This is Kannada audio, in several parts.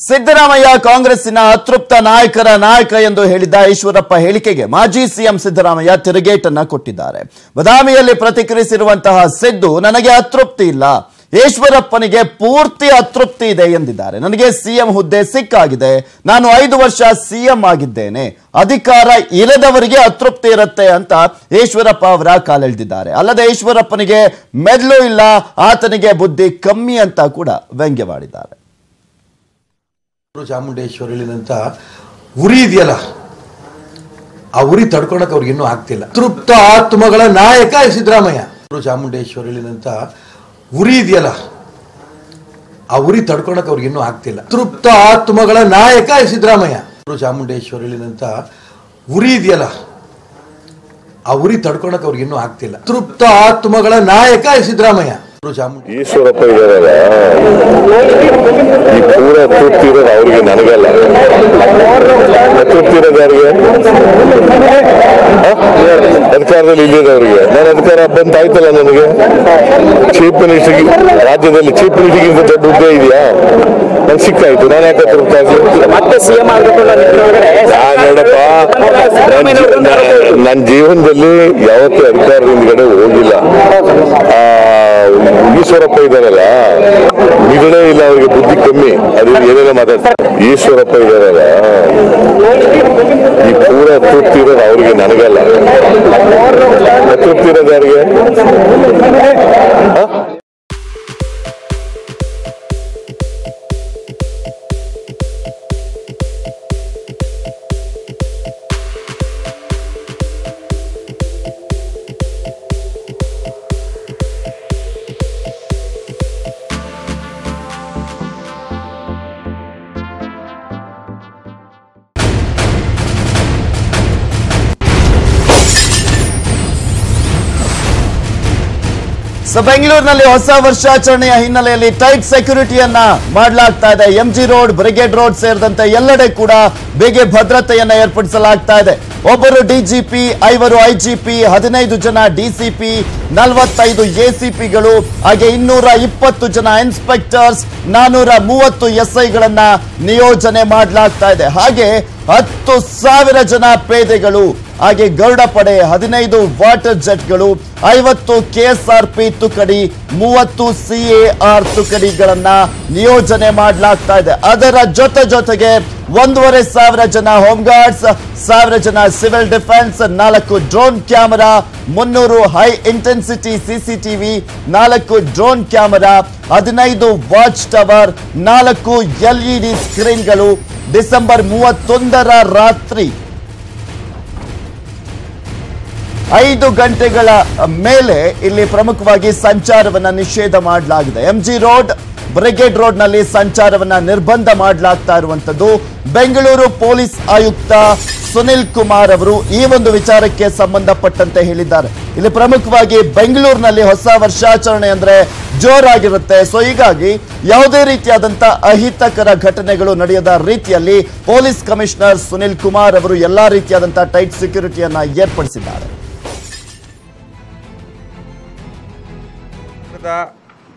ಸಿದ್ದರಾಮಯ್ಯ ಕಾಂಗ್ರೆಸ್ಸಿನ ಅತೃಪ್ತ ನಾಯಕರ ನಾಯಕ ಎಂದು ಹೇಳಿದ್ದ ಈಶ್ವರಪ್ಪ ಹೇಳಿಕೆಗೆ ಮಾಜಿ ಸಿಎಂ ಸಿದ್ದರಾಮಯ್ಯ ತಿರುಗೇಟನ್ನ ಕೊಟ್ಟಿದ್ದಾರೆ. ಬದಾಮಿಯಲ್ಲಿ ಪ್ರತಿಕ್ರಿಯಿಸಿರುವಂತಹ ಸಿದ್ದು, ನನಗೆ ಅತೃಪ್ತಿ ಇಲ್ಲ. ಈಶ್ವರಪ್ಪನಿಗೆ ಪೂರ್ತಿ ಅತೃಪ್ತಿ ಇದೆ ಎಂದಿದ್ದಾರೆ. ನನಗೆ ಸಿಎಂ ಹುದ್ದೆ ಸಿಕ್ಕಾಗಿದೆ. ನಾನು ಐದು ವರ್ಷ ಸಿಎಂ ಆಗಿದ್ದೇನೆ. ಅಧಿಕಾರ ಇಲ್ಲದವರಿಗೆ ಅತೃಪ್ತಿ ಇರುತ್ತೆ ಅಂತ ಈಶ್ವರಪ್ಪ ಅವರ ಕಾಲೆಳೆದಿದ್ದಾರೆ. ಅಲ್ಲದೆ ಈಶ್ವರಪ್ಪನಿಗೆ ಮೆದ್ಲು ಇಲ್ಲ, ಆತನಿಗೆ ಬುದ್ಧಿ ಕಮ್ಮಿ ಅಂತ ಕೂಡ ವ್ಯಂಗ್ಯವಾಡಿದ್ದಾರೆ. ಚಾಮುಂಡೇಶ್ವರಿ ಹೇಳಿದಂತ ಉರಿ ಇದೆಯಲ್ಲ, ಆ ಉರಿ ತಡ್ಕೊಳಕ್ ಅವ್ರಿಗೆ ಇನ್ನೂ ಆಗ್ತಿಲ್ಲ. ತೃಪ್ತ ಆತ್ಮಗಳ ನಾಯಕ ಸಿದ್ದರಾಮಯ್ಯ. ಚಾಮುಂಡೇಶ್ವರ ಹೇಳಿದಂತ ಉರಿ ಇದೆಯಲ್ಲ, ಆ ಉರಿ ತಡ್ಕೊಳಕ್ ಅವ್ರಿಗೆ ಇನ್ನೂ ಆಗ್ತಿಲ್ಲ. ತೃಪ್ತ ಆತ್ಮಗಳ ನಾಯಕ ಸಿದ್ದರಾಮಯ್ಯ. ಚಾಮುಂಡೇಶ್ವರ ಹೇಳಿದಂತ ಉರಿ ಇದೆಯಲ್ಲ, ಆ ಉರಿ ತಡ್ಕೊಳಕ್ ಅವ್ರಿಗೆ ಇನ್ನೂ ಆಗ್ತಿಲ್ಲ. ತೃಪ್ತ ಆತ್ಮಗಳ ನಾಯಕ ಸಿದ್ದರಾಮಯ್ಯ. ಚಾಮುಂಡಿ ಈಶ್ವರಪ್ಪ ಇದಾರಲ್ಲ? ಈ ಪೂರ ತೃಪ್ತಿ ಇರೋದು ಅವ್ರಿಗೆ ನನಗಲ್ಲ ತೃಪ್ತಿ ಇರೋದು ಯಾರಿಗೆ? ಅಧಿಕಾರದಲ್ಲಿ ಇಲ್ಲಿರೋರಿಗೆ ನಾನು ಅಧಿಕಾರ ಬಂತ ಆಯ್ತಲ್ಲ ನನಗೆ? ಚೀಫ್ ಮಿನಿಸ್ಟರ್ಗೆ ರಾಜ್ಯದಲ್ಲಿ ಚೀಫ್ ಮಿನಿಸ್ಟರ್ಗಿಂತ ದೊಡ್ಡ ಹುದ್ದೆ ಇದೆಯಾ? ನನ್ಗೆ ಸಿಕ್ಕಾಯ್ತು. ನಾನು ಯಾಕೆ ತೃಪ್ತಿ ಮತ್ತೆ ಸಿಎಂ ನೋಡಪ್ಪ. ನನ್ನ ಜೀವನದಲ್ಲಿ ಯಾವತ್ತೂ ಅಧಿಕಾರದ ಹಿಂದ್ಗಡೆ ಹೋಗಿಲ್ಲ. ಆ, ಈಶ್ವರಪ್ಪ ಇದಾರಲ್ಲ ನಿರ್ಣಯ ಇಲ್ಲ ಅವ್ರಿಗೆ ಬುದ್ಧಿ ಕಮ್ಮಿ. ಅದು ಏನೇನೋ ಮಾತಾಡ್ತಾರೆ. ಈಶ್ವರಪ್ಪ ಇದಾರಲ್ಲ ಈ ಪೂರ ತೃಪ್ತಿ ಇರೋದು ಅವ್ರಿಗೆ ನನಗಲ್ಲ ತೃಪ್ತಿ ಇರೋದು ಯಾರಿಗೆ? ಸೊ ಬೆಂಗಳೂರಿನಲ್ಲಿ ಹೊಸ ವರ್ಷಾಚರಣೆಯ ಹಿನ್ನೆಲೆಯಲ್ಲಿ ಟೈಟ್ ಸೆಕ್ಯೂರಿಟಿಯನ್ನ ಮಾಡಲಾಗ್ತಾ ಇದೆ. ಎಂಜಿ ರೋಡ್ ಬ್ರಿಗೇಡ್ ರೋಡ್ ಸೇರಿದಂತೆ ಎಲ್ಲೆಡೆ ಕೂಡ ಬಿಗಿ ಭದ್ರತೆಯನ್ನ ಏರ್ಪಡಿಸಲಾಗ್ತಾ ಇದೆ. ಒಬ್ಬರು ಡಿಜಿಪಿ ಐವರು ಐಜಿಪಿ ಹದಿನೈದು ಜನ ಡಿಸಿಪಿ ನಲವತ್ತೈದು ಎಸಿಪಿಗಳು ಹಾಗೆ ಇನ್ನೂರ ಇಪ್ಪತ್ತು ಜನ ಇನ್ಸ್ಪೆಕ್ಟರ್ಸ್ ನಾನೂರ ಮೂವತ್ತು ಎಸ್ಐಗಳನ್ನ ನಿಯೋಜನೆ ಮಾಡಲಾಗ್ತಾ ಇದೆ. ಹಾಗೆ ಹತ್ತು ಸಾವಿರ ಜನ ಪೇದೆಗಳು ಹಾಗೆ ಗರುಡ ಪಡೆ ಹದಿನೈದು ವಾಟರ್ ಜೆಟ್ಗಳು, ಐವತ್ತು ಕೆಎಸ್ಆರ್ಪಿ ತುಕಡಿ, ಮೂವತ್ತು ಸಿಎಆರ್ ತುಕಡಿಗಳನ್ನ ನಿಯೋಜನೆ ಮಾಡಲಾಗ್ತಾ ಇದೆ. ಅದರ ಜೊತೆ ಜೊತೆಗೆ ಒಂದೂವರೆ ಸಾವಿರ ಜನ ಹೋಮ್ ಗಾರ್ಡ್ಸ್ ಸಾವಿರ ಜನ ಸಿವಿಲ್ ಡಿಫೆನ್ಸ್, ನಾಲ್ಕು ಡ್ರೋನ್ ಕ್ಯಾಮೆರಾ, ಮುನ್ನೂರು ಹೈ ಇಂಟೆನ್ಸಿಟಿ ಸಿಸಿಟಿವಿ, ನಾಲ್ಕು ಡ್ರೋನ್ ಕ್ಯಾಮೆರಾ, ಹದಿನೈದು ವಾಚ್ ಟವರ್, ನಾಲ್ಕು ಎಲ್ಇಡಿ ಸ್ಕ್ರೀನ್ಗಳು. ಡಿಸೆಂಬರ್ ಮೂವತ್ತೊಂದರ ರಾತ್ರಿ ಐದು ಗಂಟೆಗಳ ಮೇಲೆ ಇಲ್ಲಿ ಪ್ರಮುಖವಾಗಿ ಸಂಚಾರವನ್ನ ನಿಷೇಧ ಮಾಡಲಾಗಿದೆ. ಎಂಜಿ ರೋಡ್ ಬ್ರಿಗೇಡ್ ರೋಡ್ನಲ್ಲಿ ಸಂಚಾರವನ್ನ ನಿರ್ಬಂಧ ಮಾಡಲಾಗ್ತಾ ಇರುವಂತದ್ದು ಬೆಂಗಳೂರು ಪೊಲೀಸ್ ಆಯುಕ್ತ ಸುನಿಲ್ ಕುಮಾರ್ ಅವರು ಈ ಒಂದು ವಿಚಾರಕ್ಕೆ ಸಂಬಂಧಪಟ್ಟಂತೆ ಹೇಳಿದ್ದಾರೆ. ಇಲ್ಲಿ ಪ್ರಮುಖವಾಗಿ ಬೆಂಗಳೂರಿನಲ್ಲಿ ಹೊಸ ವರ್ಷಾಚರಣೆ ಅಂದ್ರೆ ಜೋರಾಗಿರುತ್ತೆ. ಸೊ ಹೀಗಾಗಿ ಯಾವುದೇ ರೀತಿಯಾದಂತ ಅಹಿತಕರ ಘಟನೆಗಳು ನಡೆಯದ ರೀತಿಯಲ್ಲಿ ಪೊಲೀಸ್ ಕಮಿಷನರ್ ಸುನಿಲ್ ಕುಮಾರ್ ಅವರು ಎಲ್ಲಾ ರೀತಿಯಾದಂತಹ ಟೈಟ್ ಸೆಕ್ಯೂರಿಟಿಯನ್ನ ಏರ್ಪಡಿಸಿದ್ದಾರೆ.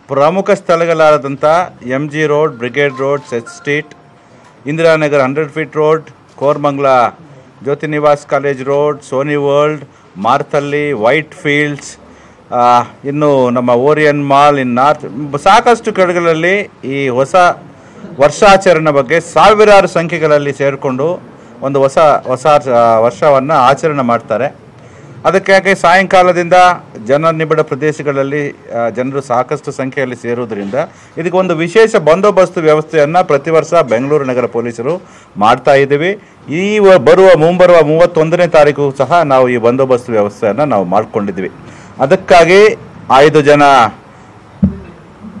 ಪ್ರಮುಖ ಸ್ಥಳಗಳಾದಂಥ M G road Brigade road ಸೆಚ್ street Indiranagar hundred feet road Koramangala Jyoti Nivas college road Sony world Marathahalli white fields ಇನ್ನು ನಮ್ಮ ಓರಿಯನ್ ಮಾಲ್ ಇನ್ ನಾರ್ತ್ ಸಾಕಷ್ಟು ಕಡೆಗಳಲ್ಲಿ ಈ ಹೊಸ ವರ್ಷಾಚರಣೆ ಬಗ್ಗೆ ಸಾವಿರಾರು ಸಂಖ್ಯೆಗಳಲ್ಲಿ ಸೇರಿಕೊಂಡು ಒಂದು ಹೊಸ ಹೊಸ ವರ್ಷವನ್ನು ಆಚರಣೆ ಮಾಡ್ತಾರೆ. ಅದಕ್ಕಾಗಿ ಸಾಯಂಕಾಲದಿಂದ ಜನನಿಬಿಡ ಪ್ರದೇಶಗಳಲ್ಲಿ ಜನರು ಸಾಕಷ್ಟು ಸಂಖ್ಯೆಯಲ್ಲಿ ಸೇರುವುದರಿಂದ ಇದಕ್ಕೆ ಒಂದು ವಿಶೇಷ ಬಂದೋಬಸ್ತ್ ವ್ಯವಸ್ಥೆಯನ್ನು ಪ್ರತಿ ವರ್ಷ ಬೆಂಗಳೂರು ನಗರ ಪೊಲೀಸರು ಮಾಡ್ತಾ ಇದ್ದೀವಿ. ಈ ಬರುವ ಮುಂಬರುವ ಮೂವತ್ತೊಂದನೇ ತಾರೀಕು ಸಹ ನಾವು ಈ ಬಂದೋಬಸ್ತ್ ವ್ಯವಸ್ಥೆಯನ್ನು ನಾವು ಮಾಡಿಕೊಂಡಿದ್ವಿ ಅದಕ್ಕಾಗಿ ಐದು ಜನ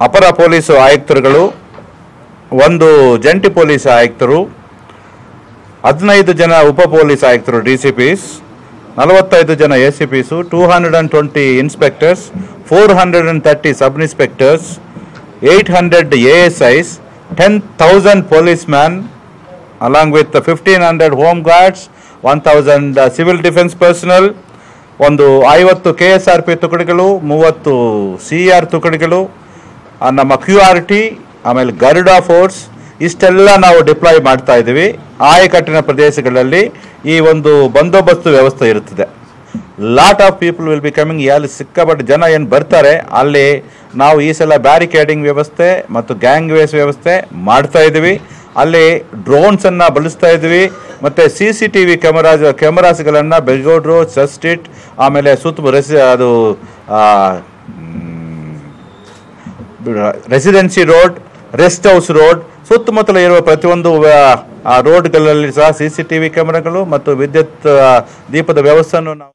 ಅಪರ ಪೊಲೀಸ್ ಆಯುಕ್ತರುಗಳು, ಒಂದು ಜಂಟಿ ಪೊಲೀಸ್ ಆಯುಕ್ತರು, ಹದಿನೈದು ಜನ ಉಪ ಪೊಲೀಸ್ ಆಯುಕ್ತರು, ಡಿ ಸಿ ಪಿಸ್ ನಲವತ್ತೈದು ಜನ A C Ps two hundred and twenty inspectors four hundred and thirty sub inspectors eight hundred A S Is ten thousand police man along with fifteen hundred home guards one thousand civil defence personnel ಒಂದು ಐವತ್ತು ಕೆ ಎಸ್ ಆರ್ ಪಿ ತುಕಡಿಗಳು, ಮೂವತ್ತು ಸಿ ಆರ್ ತುಕಡಿಗಳು ನಮ್ಮ ಕ್ಯೂ ಆರ್ ಟಿ ಆಮೇಲೆ ಗರುಡಾ ಫೋರ್ಸ್ ಇಷ್ಟೆಲ್ಲ ನಾವು ಡಿಪ್ಲಾಯ್ ಮಾಡ್ತಾ ಇದ್ದೀವಿ. ಆಯಕಟ್ಟಿನ ಪ್ರದೇಶಗಳಲ್ಲಿ ಈ ಒಂದು ಬಂದೋಬಸ್ತು ವ್ಯವಸ್ಥೆ ಇರುತ್ತದೆ. Lot of people will be coming ಅಲ್ಲಿ ಸಿಕ್ಕಾಪಟ್ಟೆ ಜನ ಏನು ಬರ್ತಾರೆ, ಅಲ್ಲಿ ನಾವು ಈ ಸಲ ಬ್ಯಾರಿಕೇಡಿಂಗ್ ವ್ಯವಸ್ಥೆ ಮತ್ತು ಗ್ಯಾಂಗ್ ವೇಸ್ ವ್ಯವಸ್ಥೆ ಮಾಡ್ತಾ ಇದ್ದೀವಿ. ಅಲ್ಲಿ ಡ್ರೋನ್ಸನ್ನು ಬಳಸ್ತಾ ಇದ್ದೀವಿ. ಮತ್ತು C C T V cameras ಕ್ಯಾಮರಾಸ್ಗಳನ್ನು ಬೆಳಗೋಡ್ರು ಚರ್ಚ್ ಸ್ಟ್ರೀಟ್ ಆಮೇಲೆ ಸುತ್ತ ರೆಸಿ ಅದು residency road, rest house road ಸುತ್ತಮುತ್ತಲ ಇರುವ ಪ್ರತಿಯೊಂದು ರೋಡ್ಗಳಲ್ಲಿ ಸಹ ಸಿ ಸಿ ಟಿ ವಿ ಕ್ಯಾಮೆರಾಗಳು ಮತ್ತು ವಿದ್ಯುತ್ ದೀಪದ ವ್ಯವಸ್ಥೆಯನ್ನು ನಾವು